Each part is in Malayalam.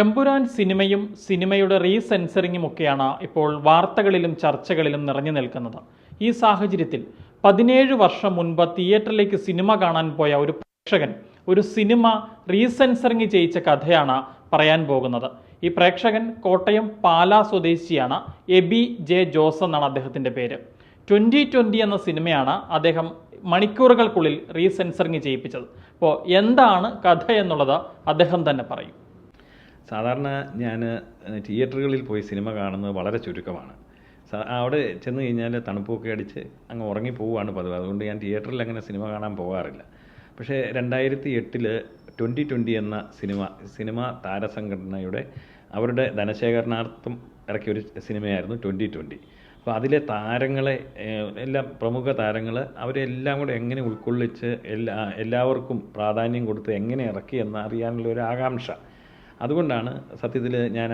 എമ്പുരാൻ സിനിമയും സിനിമയുടെ റീസെൻസറിങ്ങും ഒക്കെയാണ് ഇപ്പോൾ വാർത്തകളിലും ചർച്ചകളിലും നിറഞ്ഞു നിൽക്കുന്നത്. ഈ സാഹചര്യത്തിൽ പതിനേഴ് വർഷം മുൻപ് തിയേറ്ററിലേക്ക് സിനിമ കാണാൻ പോയ ഒരു പ്രേക്ഷകൻ ഒരു സിനിമ റീസെൻസറിങ് ചെയ്യിച്ച കഥയാണ് പറയാൻ പോകുന്നത്. ഈ പ്രേക്ഷകൻ കോട്ടയം പാലാ സ്വദേശിയാണ് എബി ജെ ജോസ് എന്നാണ് അദ്ദേഹത്തിന്റെ പേര്. ട്വന്റി ട്വന്റി എന്ന സിനിമയാണ് അദ്ദേഹം മണിക്കൂറുകൾക്കുള്ളിൽ റീസെൻസറിങ് ചെയ്യിപ്പിച്ചത്. അപ്പോൾ എന്താണ് കഥ എന്നുള്ളത് അദ്ദേഹം തന്നെ പറയും. സാധാരണ ഞാൻ തിയേറ്ററുകളിൽ പോയി സിനിമ കാണുന്നത് വളരെ ചുരുക്കമാണ്. അവിടെ ചെന്ന് കഴിഞ്ഞാൽ തണുപ്പൊക്കെ അടിച്ച് അങ്ങ് ഉറങ്ങി പോവുകയാണ് പതിവ്. അതുകൊണ്ട് ഞാൻ തിയേറ്ററിൽ അങ്ങനെ സിനിമ കാണാൻ പോകാറില്ല. പക്ഷേ രണ്ടായിരത്തി എട്ടിൽ ട്വന്റി ട്വന്റി എന്ന സിനിമ സിനിമ താരസംഘടനയുടെ അവരുടെ ധനശേഖരണാർത്ഥം ഇറക്കിയ ഒരു സിനിമയായിരുന്നു ട്വന്റി ട്വന്റി അപ്പോൾ അതിലെ താരങ്ങളെ എല്ലാം പ്രമുഖ താരങ്ങൾ അവരെല്ലാം കൂടെ എങ്ങനെ ഉൾക്കൊള്ളിച്ച് എല്ലാ എല്ലാവർക്കും പ്രാധാന്യം കൊടുത്ത് എങ്ങനെ ഇറക്കി എന്ന് അറിയാനുള്ള ഒരു ആകാംക്ഷ അതുകൊണ്ടാണ് സത്യത്തിൽ ഞാൻ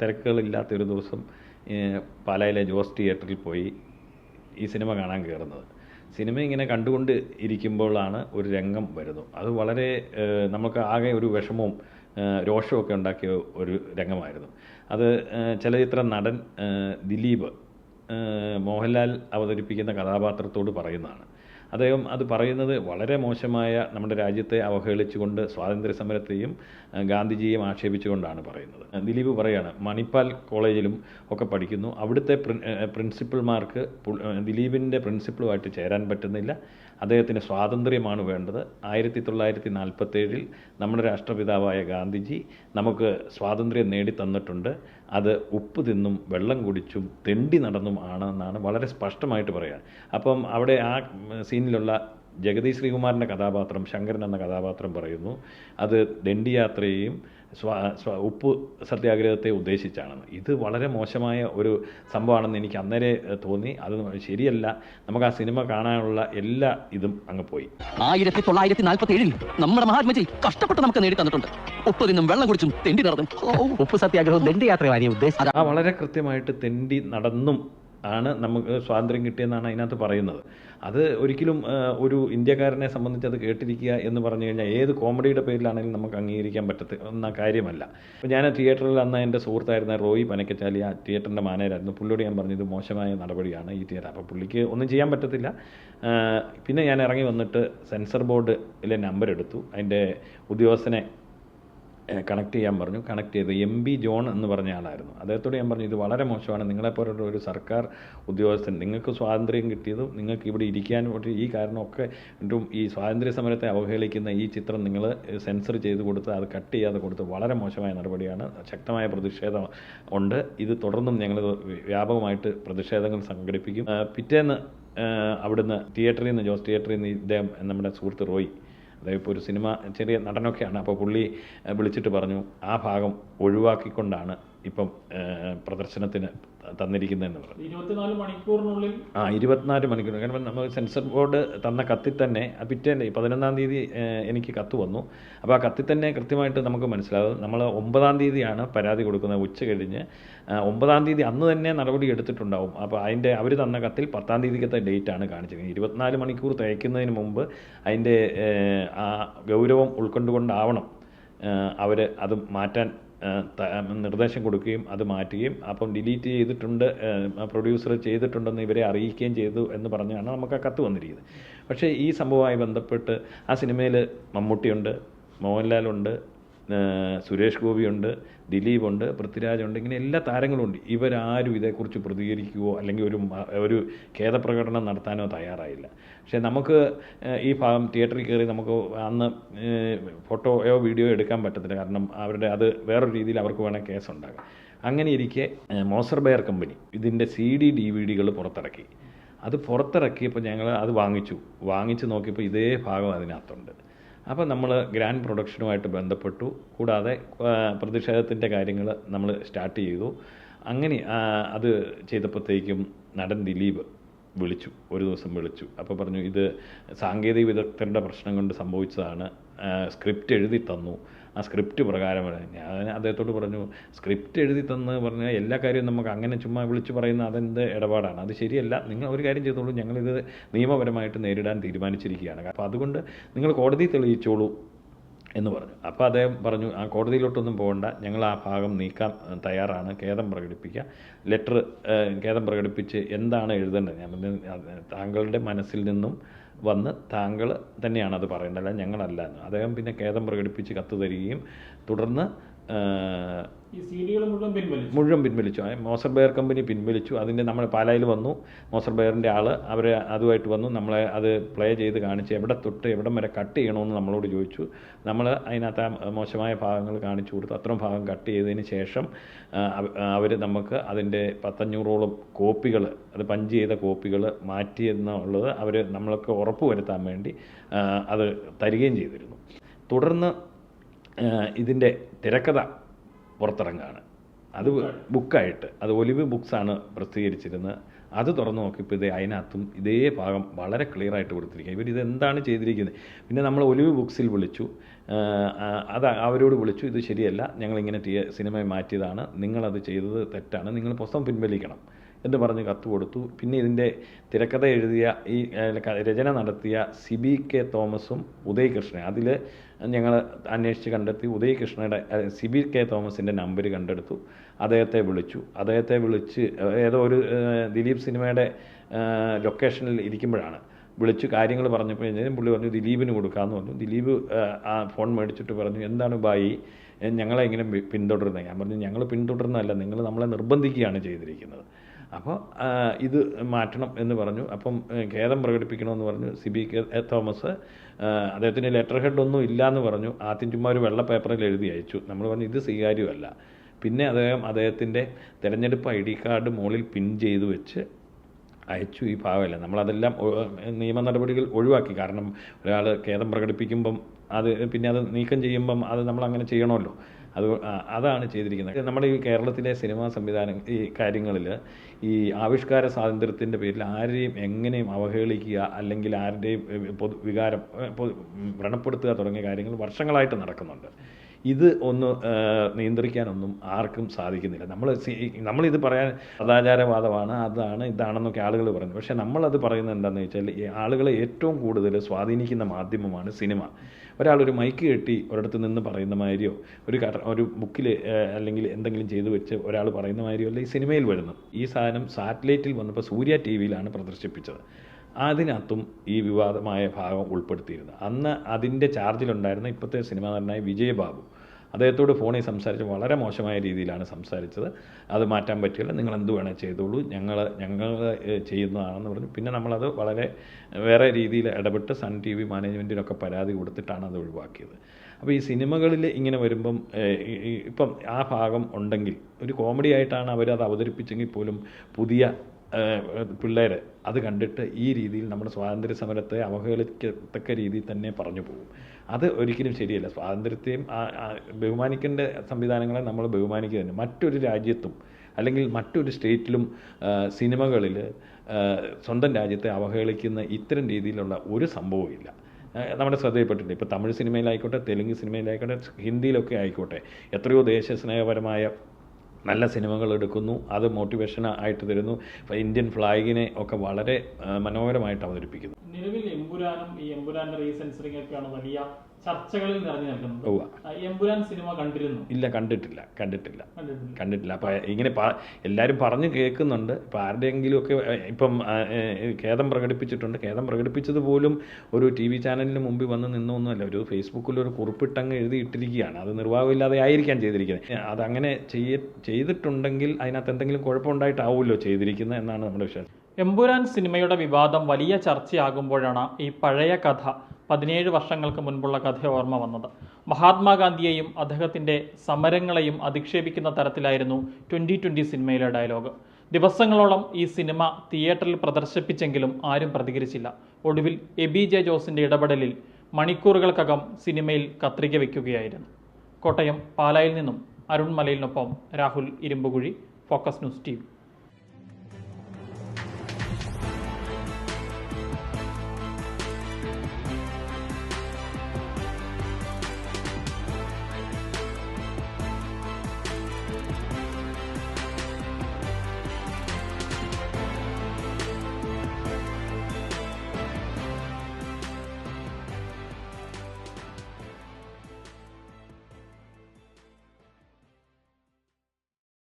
തിരക്കുകളില്ലാത്തൊരു ദിവസം പാലായിലെ ജോസ് തിയേറ്ററിൽ പോയി ഈ സിനിമ കാണാൻ കയറുന്നത് സിനിമ ഇങ്ങനെ കണ്ടുകൊണ്ട് ഇരിക്കുമ്പോഴാണ് ഒരു രംഗം വരുന്നു അത് വളരെ നമുക്ക് ആകെ ഒരു വിഷമവും രോഷമൊക്കെ ഉണ്ടാക്കിയ ഒരു രംഗമായിരുന്നു. അത് ചില ചലച്ചിത്ര നടൻ ദിലീപ് മോഹൻലാൽ അവതരിപ്പിക്കുന്ന കഥാപാത്രത്തോട് പറയുന്നതാണ്. അദ്ദേഹം അത് പറയുന്നത് വളരെ മോശമായ നമ്മുടെ രാജ്യത്തെ അവഹേളിച്ചുകൊണ്ട് സ്വാതന്ത്ര്യ സമരത്തെയും ഗാന്ധിജിയെയും ആക്ഷേപിച്ചുകൊണ്ടാണ് പറയുന്നത്. ദിലീപ് പറയാണ് മണിപ്പാൽ കോളേജിലും ഒക്കെ പഠിക്കുന്നു. അവിടുത്തെ പ്രിൻ- പ്രിൻസിപ്പൽമാർക്ക് ദിലീപിന്റെ പ്രിൻസിപ്പളുമായിട്ട് ചേരാൻ പറ്റുന്നില്ല. അദ്ദേഹത്തിന് സ്വാതന്ത്ര്യമാണ് വേണ്ടത്. ആയിരത്തി തൊള്ളായിരത്തി നാൽപ്പത്തേഴിൽ നമ്മുടെ രാഷ്ട്രപിതാവായ ഗാന്ധിജി നമുക്ക് സ്വാതന്ത്ര്യം നേടിത്തന്നിട്ടുണ്ട്. അത് ഉപ്പ് തിന്നും വെള്ളം കുടിച്ചും തെണ്ടി നടന്നും ആണെന്നാണ് വളരെ സ്പഷ്ടമായിട്ട് പറയുക അപ്പം അവിടെ ആ ഉം, സീനിലുള്ള ജഗതി ശ്രീകുമാറിന്റെ കഥാപാത്രം ശങ്കരൻ എന്ന കഥാപാത്രം പറയുന്നു. അത് ദണ്ഡിയാത്രയെയും സ്വ സ്വ ഉപ്പ് സത്യാഗ്രഹത്തെ ഉദ്ദേശിച്ചാണെന്ന്. ഇത് വളരെ മോശമായ ഒരു സംഭവമാണെന്ന് എനിക്ക് അന്നേരെ തോന്നി. അത് ശരിയല്ല. നമുക്ക് ആ സിനിമ കാണാനുള്ള എല്ലാ ഇതും അങ്ങ് പോയി. ആയിരത്തി തൊള്ളായിരത്തി നാൽപ്പത്തി ഏഴിൽ നമ്മുടെ മഹാത്മജി കഷ്ടപ്പെട്ട് നമുക്ക് നേടി തന്നിട്ടുണ്ട്. ഉപ്പ് നിന്നും വെള്ളം കുടിച്ചും തെണ്ടി നടന്നും. ഉപ്പ് സത്യാഗ്രഹവും ദണ്ഡയാത്രയാണ് ഉദ്ദേശിച്ചത് ആ വളരെ കൃത്യമായിട്ട് തെണ്ടി നടന്നും ആണ് നമുക്ക് സ്വാതന്ത്ര്യം കിട്ടിയെന്നാണ് അതിനകത്ത് പറയുന്നത്. അത് ഒരിക്കലും ഒരു ഇന്ത്യക്കാരനെ സംബന്ധിച്ച് അത് കേട്ടിരിക്കുക എന്ന് പറഞ്ഞു കഴിഞ്ഞാൽ ഏത് കോമഡിയുടെ പേരിലാണെങ്കിലും നമുക്ക് അംഗീകരിക്കാൻ പറ്റത്തുന്ന കാര്യമല്ല. അപ്പോൾ ഞാൻ തിയേറ്ററിൽ അന്ന് എന്റെ സുഹൃത്തായിരുന്ന റോയി പനക്കച്ചാലി ആ തിയേറ്ററിന്റെ മാനേജരായിരുന്നു. പുള്ളിയോട് ഞാൻ പറഞ്ഞു ഇത് മോശമായ നടപടിയാണ് ഈ തിയേറ്റർ. അപ്പോൾ പുള്ളിക്ക് ഒന്നും ചെയ്യാൻ പറ്റത്തില്ല. പിന്നെ ഞാൻ ഇറങ്ങി വന്നിട്ട് സെൻസർ ബോർഡിലെ നമ്പർ എടുത്തു. അതിന്റെ ഉദ്യോഗസ്ഥനെ കണക്ട് ചെയ്യാൻ പറഞ്ഞു. കണക്ട് ചെയ്ത് എം ബി ജോൺ എന്ന് പറഞ്ഞ ആളായിരുന്നു. അദ്ദേഹത്തോട് ഞാൻ പറഞ്ഞു ഇത് വളരെ മോശമാണ്. നിങ്ങളെപ്പോലുള്ള ഒരു സർക്കാർ ഉദ്യോഗസ്ഥൻ നിങ്ങൾക്ക് സ്വാതന്ത്ര്യം കിട്ടിയതും നിങ്ങൾക്ക് ഇവിടെ ഇരിക്കാൻ ഈ കാരണമൊക്കെ ഈ സ്വാതന്ത്ര്യ സമരത്തെ അവഹേളിക്കുന്ന ഈ ചിത്രം നിങ്ങൾ സെൻസർ ചെയ്ത് കൊടുത്ത് അത് കട്ട് ചെയ്യാതെ കൊടുത്ത് വളരെ മോശമായ നടപടിയാണ്. ശക്തമായ പ്രതിഷേധം ഉണ്ട്. ഇത് തുടർന്നും ഞങ്ങൾ വ്യാപകമായിട്ട് പ്രതിഷേധങ്ങൾ സംഘടിപ്പിക്കും. പിറ്റേന്ന് അവിടുന്ന് തിയേറ്ററിൽ നിന്ന് ജോസ് തിയേറ്ററിൽ നിന്ന് ഇദ്ദേഹം നമ്മുടെ സുഹൃത്ത് റോയ് അതായത് ഇപ്പോൾ ഒരു സിനിമ ചെറിയ നടനൊക്കെയാണ്. അപ്പോൾ പുള്ളി വിളിച്ചിട്ട് പറഞ്ഞു ആ ഭാഗം ഒഴിവാക്കിക്കൊണ്ടാണ് ഇപ്പം പ്രദർശനത്തിന് തന്നിരിക്കുന്നതെന്ന് പറഞ്ഞു. ഇരുപത്തിനാല് മണിക്കൂറിനുള്ളിൽ ആ ഇരുപത്തിനാല് മണിക്കൂർ കാരണം നമ്മൾ സെൻസർ ബോർഡ് തന്ന കത്തിൽ തന്നെ പിറ്റേന്ന് പതിനൊന്നാം തീയതി എനിക്ക് കത്ത് വന്നു. അപ്പോൾ ആ കത്തിൽ തന്നെ കൃത്യമായിട്ട് നമുക്ക് മനസ്സിലാവും. നമ്മൾ ഒമ്പതാം തീയതിയാണ് പരാതി കൊടുക്കുന്നത് ഉച്ച കഴിഞ്ഞ്. ഒമ്പതാം തീയതി അന്ന് തന്നെ നടപടി എടുത്തിട്ടുണ്ടാവും. അപ്പോൾ അതിന്റെ അവർ തന്ന കത്തിൽ പത്താം തീയതിക്കത്തെ ഡേറ്റ് ആണ് കാണിച്ചിരിക്കുന്നത്. ഇരുപത്തിനാല് മണിക്കൂർ തയ്ക്കുന്നതിന് മുമ്പ് അതിന്റെ ആ ഗൗരവം ഉൾക്കൊണ്ടുകൊണ്ടാവണം അവർ അത് മാറ്റാൻ നിർദ്ദേശം കൊടുക്കുകയും അത് മാറ്റുകയും അപ്പം ഡിലീറ്റ് ചെയ്തിട്ടുണ്ട് പ്രൊഡ്യൂസർ ചെയ്തിട്ടുണ്ടെന്ന് ഇവരെ അറിയിക്കുകയും ചെയ്തു എന്ന് പറഞ്ഞാണ് നമുക്ക് ആ കത്ത് വന്നിരിക്കുന്നത്. പക്ഷേ ഈ സംഭവമായി ബന്ധപ്പെട്ട് ആ സിനിമയിൽ മമ്മൂട്ടിയുണ്ട് മോഹൻലാലുണ്ട് സുരേഷ് ഗോപിയുണ്ട് ദിലീപുണ്ട് പൃഥ്വിരാജുണ്ട് ഇങ്ങനെ എല്ലാ താരങ്ങളുമുണ്ട് ഇവരാരും ഇതേക്കുറിച്ച് പ്രതികരിക്കുകയോ അല്ലെങ്കിൽ ഒരു ഒരു ഖേദപ്രകടനം നടത്താനോ തയ്യാറായില്ല. പക്ഷേ നമുക്ക് ഈ ഭാഗം തിയേറ്ററിൽ കയറി നമുക്ക് അന്ന് ഫോട്ടോയോ വീഡിയോയോ എടുക്കാൻ പറ്റത്തില്ല. കാരണം അവരുടെ അത് വേറൊരു രീതിയിൽ അവർക്ക് വേണേൽ കേസ് ഉണ്ടാകാം അങ്ങനെ ഇരിക്കെ മോസർ ബെയർ കമ്പനി ഇതിന്റെ സി ഡി ഡി വി ഡികൾ പുറത്തിറക്കി. അത് പുറത്തിറക്കിയപ്പോൾ ഞങ്ങൾ അത് വാങ്ങിച്ചു. വാങ്ങിച്ച് നോക്കിയപ്പോൾ ഇതേ ഭാഗം അതിനകത്തുണ്ട്. അപ്പോൾ നമ്മൾ ഗ്രാൻഡ് പ്രൊഡക്ഷനുമായിട്ട് ബന്ധപ്പെട്ടു. കൂടാതെ പ്രതിഷേധത്തിന്റെ കാര്യങ്ങൾ നമ്മൾ സ്റ്റാർട്ട് ചെയ്തു. അങ്ങനെ അത് ചെയ്തപ്പോഴത്തേക്കും നടൻ ദിലീപ് വിളിച്ചു ഒരു ദിവസം വിളിച്ചു. അപ്പോൾ പറഞ്ഞു ഇത് സാങ്കേതിക വിദഗ്ധരുടെ പ്രശ്നം കൊണ്ട് സംഭവിച്ചതാണ്. സ്ക്രിപ്റ്റ് എഴുതി തന്നു. ആ സ്ക്രിപ്റ്റ് പ്രകാരമാണ് ഞാൻ അദ്ദേഹത്തോട് പറഞ്ഞു സ്ക്രിപ്റ്റ് എഴുതി തന്ന് പറഞ്ഞാൽ എല്ലാ കാര്യവും നമുക്ക് അങ്ങനെ ചുമ്മാ വിളിച്ചു പറയുന്ന അതെന്ത് ഇടപാടാണ്? അത് ശരിയല്ല. നിങ്ങൾ ഒരു കാര്യം ചെയ്തോളൂ. ഞങ്ങളിത് നിയമപരമായിട്ട് നേരിടാൻ തീരുമാനിച്ചിരിക്കുകയാണ്. അപ്പോൾ അതുകൊണ്ട് നിങ്ങൾ കോടതി തെളിയിച്ചോളൂ. എന്ന് പറഞ്ഞു. അപ്പോൾ അദ്ദേഹം പറഞ്ഞു ആ കോടതിയിലോട്ടൊന്നും പോകണ്ട. ഞങ്ങൾ ആ ഭാഗം നീക്കാൻ തയ്യാറാണ്. ഖേദം പ്രകടിപ്പിക്കുക. ലെറ്റർ ഖേദം പ്രകടിപ്പിച്ച് എന്താണ് എഴുതേണ്ടത്? ഞാൻ താങ്കളുടെ മനസ്സിൽ നിന്നും വന്ന് താങ്കൾ തന്നെയാണ് അത് പറയേണ്ടത്. അല്ല ഞങ്ങളല്ല എന്ന്. അദ്ദേഹം പിന്നെ ഖേദം പ്രകടിപ്പിച്ച് കത്ത് തരികയും തുടർന്ന് മുഴുവൻ പിൻവലിച്ചു. മോസർ ബെയർ കമ്പനി പിൻവലിച്ചു. അതിന്റെ നമ്മൾ പാലായിൽ വന്നു. മോസർ ബെയറിന്റെ ആൾ അവർ അതുമായിട്ട് വന്നു. നമ്മളെ അത് പ്ലേ ചെയ്ത് കാണിച്ച് എവിടെ തൊട്ട് എവിടം വരെ കട്ട് ചെയ്യണമെന്ന് നമ്മളോട് ചോദിച്ചു. നമ്മൾ അതിനകത്ത് മോശമായ ഭാഗങ്ങൾ കാണിച്ചു കൊടുത്തു. അത്രയും ഭാഗം കട്ട് ചെയ്തതിന് ശേഷം അവർ നമുക്ക് അതിന്റെ പത്തഞ്ഞൂറോളം കോപ്പികൾ അത് പഞ്ച് ചെയ്ത കോപ്പികൾ മാറ്റി എന്നുള്ളത് അവർ നമ്മൾക്ക് ഉറപ്പ് വരുത്താൻ വേണ്ടി അത് തരികയും ചെയ്തിരുന്നു. തുടർന്ന് ഇതിന്റെ തിരക്കഥ പുറത്തിറങ്ങുകയാണ് അത് ബുക്കായിട്ട്. അത് ഒലിവ് ബുക്സാണ് പ്രസിദ്ധീകരിച്ചിരുന്നത്. അത് തുറന്നു നോക്കിയപ്പോൾ ഇത് അതിനകത്തും ഇതേ ഭാഗം വളരെ ക്ലിയറായിട്ട് കൊടുത്തിരിക്കുക. ഇവർ ഇത് എന്താണ് ചെയ്തിരിക്കുന്നത്? പിന്നെ നമ്മൾ ഒലിവ് ബുക്സിൽ വിളിച്ചു. അത് അവരോട് വിളിച്ചു. ഇത് ശരിയല്ല. ഞങ്ങളിങ്ങനെ സിനിമ മാറ്റിയതാണ്. നിങ്ങളത് ചെയ്തത് തെറ്റാണ്. നിങ്ങൾ പുസ്തകം പിൻവലിക്കണം. എന്ന് പറഞ്ഞ് കത്ത് കൊടുത്തു. പിന്നെ ഇതിന്റെ തിരക്കഥ എഴുതിയ ഈ രചന നടത്തിയ സിബി കെ തോമസും ഉദയകൃഷ്ണൻ. അതിൽ ഞങ്ങൾ അന്വേഷിച്ച് കണ്ടെത്തി ഉദയകൃഷ്ണയുടെ സിബി കെ തോമസിന്റെ നമ്പർ കണ്ടെടുത്തു. അദ്ദേഹത്തെ വിളിച്ചു. അദ്ദേഹത്തെ വിളിച്ച് ഏതോ ഒരു ദിലീപ് സിനിമയുടെ ലൊക്കേഷനിൽ ഇരിക്കുമ്പോഴാണ്. വിളിച്ച് കാര്യങ്ങൾ പറഞ്ഞപ്പോൾ കഴിഞ്ഞാൽ പുള്ളി പറഞ്ഞു ദിലീപിന് കൊടുക്കാമെന്ന് പറഞ്ഞു. ദിലീപ് ആ ഫോൺ മേടിച്ചിട്ട് പറഞ്ഞു എന്താണ് ബായി? ഞങ്ങളെ ഇങ്ങനെ പിന്തുടരുന്നത് ഞാൻ പറഞ്ഞു ഞങ്ങൾ പിന്തുടരുന്നതല്ല നിങ്ങൾ നമ്മളെ നിർബന്ധിക്കുകയാണ് ചെയ്തിരിക്കുന്നത്. അപ്പോൾ ഇത് മാറ്റണം എന്ന് പറഞ്ഞു. അപ്പം ഖേദം പ്രകടിപ്പിക്കണമെന്ന് പറഞ്ഞു സിബി കെ തോമസ്. അദ്ദേഹത്തിന് ലെറ്റർ ഹെഡ് ഒന്നും ഇല്ല എന്ന് പറഞ്ഞു. ആദ്യം ചുമ്മാ ഒരു വെള്ള പേപ്പറിൽ എഴുതി അയച്ചു. നമ്മൾ പറഞ്ഞു ഇത് സ്വീകാര്യമല്ല. പിന്നെ അദ്ദേഹം അദ്ദേഹത്തിന്റെ തിരഞ്ഞെടുപ്പ് ഐ ഡി കാർഡ് മുകളിൽ പിൻ ചെയ്തു വെച്ച് അയച്ചു ഈ ഭാഗമല്ല. നമ്മളതെല്ലാം നിയമ നടപടികൾ ഒഴിവാക്കി. കാരണം ഒരാൾ ഖേദം പ്രകടിപ്പിക്കുമ്പം അത് പിന്നെ അത് നീക്കം ചെയ്യുമ്പം അത് നമ്മൾ അങ്ങനെ ചെയ്യണമല്ലോ. അത് അതാണ് ചെയ്തിരിക്കുന്നത്. നമ്മുടെ ഈ കേരളത്തിലെ സിനിമാ സംവിധാനം ഈ കാര്യങ്ങളിൽ ഈ ആവിഷ്കാര സ്വാതന്ത്ര്യത്തിന്റെ പേരിൽ ആരെയും എങ്ങനെയും അവഹേളിക്കുക അല്ലെങ്കിൽ ആരുടെയും പൊതു വികാരം വ്രണപ്പെടുത്തുക തുടങ്ങിയ കാര്യങ്ങൾ വർഷങ്ങളായിട്ട് നടക്കുന്നുണ്ട്. ഇത് ഒന്ന് നിയന്ത്രിക്കാനൊന്നും ആർക്കും സാധിക്കുന്നില്ല. നമ്മൾ നമ്മളിത് പറയാൻ സദാചാരവാദമാണ് അതാണ് ഇതാണെന്നൊക്കെ ആളുകൾ പറഞ്ഞു പക്ഷേ നമ്മളത് പറയുന്നത് എന്താണെന്ന് വെച്ചാൽ ആളുകളെ ഏറ്റവും കൂടുതൽ സ്വാധീനിക്കുന്ന മാധ്യമമാണ് സിനിമ. ഒരാളൊരു മൈക്ക് കെട്ടി ഒരിടത്ത് നിന്ന് പറയുന്ന മാതിരിയോ ഒരു കട ഒരു ബുക്കിൽ അല്ലെങ്കിൽ എന്തെങ്കിലും ചെയ്തു വെച്ച് ഒരാൾ പറയുന്ന മാതിരിയോ അല്ല ഈ സിനിമയിൽ വരുന്നു ഈ സാധനം സാറ്റലൈറ്റിൽ വന്നപ്പോൾ സൂര്യ ടി വിയിലാണ് പ്രദർശിപ്പിച്ചത്. അതിനകത്തും ഈ വിവാദമായ ഭാഗം ഉൾപ്പെടുത്തിയിരുന്നു. അന്ന് അതിന്റെ ചാർജിലുണ്ടായിരുന്ന ഇപ്പോഴത്തെ സിനിമാ നടനായ വിജയബാബു അദ്ദേഹത്തോട് ഫോണിൽ സംസാരിച്ച് വളരെ മോശമായ രീതിയിലാണ് സംസാരിച്ചത്. അത് മാറ്റാൻ പറ്റില്ല. നിങ്ങൾ എന്ത് വേണേൽ ചെയ്തോളൂ ഞങ്ങൾ ഞങ്ങൾ ചെയ്യുന്നതാണെന്ന് പറഞ്ഞു. പിന്നെ നമ്മളത് വളരെ വേറെ രീതിയിൽ ഇടപെട്ട് സൺ ടി വി മാനേജ്മെന്റിനൊക്കെ പരാതി കൊടുത്തിട്ടാണ് അത് ഒഴിവാക്കിയത്. അപ്പോൾ ഈ സിനിമകളിൽ ഇങ്ങനെ വരുമ്പം ഇപ്പം ആ ഭാഗം ഉണ്ടെങ്കിൽ ഒരു കോമഡി ആയിട്ടാണ് അവരത് അവതരിപ്പിച്ചെങ്കിൽ പോലും പുതിയ പിള്ളേർ അത് കണ്ടിട്ട് ഈ രീതിയിൽ നമ്മുടെ സ്വാതന്ത്ര്യ സമരത്തെ അവഹേളിക്കത്തക്ക രീതിയിൽ തന്നെ പറഞ്ഞു പോകും. അത് ഒരിക്കലും ശരിയല്ല. സ്വാതന്ത്ര്യത്തെയും ബഹുമാനിക്കേണ്ട സംവിധാനങ്ങളെ നമ്മൾ ബഹുമാനിക്കുക തന്നെ. മറ്റൊരു രാജ്യത്തും അല്ലെങ്കിൽ മറ്റൊരു സ്റ്റേറ്റിലും സിനിമകളിൽ സ്വന്തം രാജ്യത്തെ അവഹേളിക്കുന്ന ഇത്തരം രീതിയിലുള്ള ഒരു സംഭവവും ഇല്ല. നമ്മുടെ ശ്രദ്ധയിൽപ്പെട്ടിട്ടുണ്ട് ഇപ്പോൾ തമിഴ് സിനിമയിലായിക്കോട്ടെ തെലുങ്ക് സിനിമയിലായിക്കോട്ടെ ഹിന്ദിയിലൊക്കെ ആയിക്കോട്ടെ എത്രയോ ദേശസ്നേഹപരമായ നല്ല സിനിമകൾ എടുക്കുന്നു അത് മോട്ടിവേഷൻ ആയിട്ട് തരുന്നു. ഇന്ത്യൻ ഫ്ലാഗിനെ ഒക്കെ വളരെ മനോഹരമായിട്ട് അവതരിപ്പിക്കുന്നു. നിലവിൽ എമ്പുരാനും ഈ എമ്പുരാന്റെ റീസെൻസറിംഗ് ഒക്കെയാണ് വലിയ ചർച്ചകളിൽ നിറഞ്ഞു നിൽക്കുന്നത്. എമ്പുരാൻ സിനിമ കണ്ടിരുന്നു. ഇല്ല കണ്ടിട്ടില്ല കണ്ടിട്ടില്ല. കണ്ടിട്ടില്ല. അപ്പൊ ഇങ്ങനെ എല്ലാരും പറഞ്ഞു കേൾക്കുന്നുണ്ട്. ഇപ്പൊ ആരുടെയെങ്കിലും ഒക്കെ ഇപ്പം ഖേദം പ്രകടിപ്പിച്ചിട്ടുണ്ട്. ഖേദം പ്രകടിപ്പിച്ചത് പോലും ഒരു ടി വി ചാനലിന് മുമ്പിൽ വന്ന് നിന്നൊന്നുമല്ല. ഒരു ഫേസ്ബുക്കിൽ ഒരു കുറിപ്പിട്ടങ്ങ് എഴുതിയിട്ടിരിക്കുകയാണ്. അത് നിർവാഹമില്ലാതെ ആയിരിക്കാം ചെയ്തിരിക്കുന്നത്. അത് അതങ്ങനെ ചെയ്യ ചെയ്തിട്ടുണ്ടെങ്കിൽ അതിനകത്ത് എന്തെങ്കിലും കുഴപ്പമുണ്ടായിട്ടാവുമല്ലോ ചെയ്തിരിക്കുന്നത് എന്നാണ് നമ്മുടെ വിശ്വാസം. എമ്പുരാൻ സിനിമയുടെ വിവാദം വലിയ ചർച്ചയാകുമ്പോഴാണ് ഈ പഴയ കഥ പതിനേഴ് വർഷങ്ങൾക്ക് മുൻപുള്ള കഥ ഓർമ്മ വന്നത്. മഹാത്മാഗാന്ധിയെയും അദ്ദേഹത്തിന്റെ സമരങ്ങളെയും അധിക്ഷേപിക്കുന്ന തരത്തിലായിരുന്നു ട്വന്റി ട്വന്റി സിനിമയിലെ ഡയലോഗ്. ദിവസങ്ങളോളം ഈ സിനിമ തിയേറ്ററിൽ പ്രദർശിപ്പിച്ചെങ്കിലും ആരും പ്രതികരിച്ചില്ല. ഒടുവിൽ എബി ജെ ജോസിന്റെ ഇടപെടലിൽ മണിക്കൂറുകൾക്കകം സിനിമയിൽ കത്രിക വയ്ക്കുകയായിരുന്നു കോട്ടയം പാലായിൽ നിന്നും Arun മലയിലിനൊപ്പം Rahul Irumbukuzhi focus news T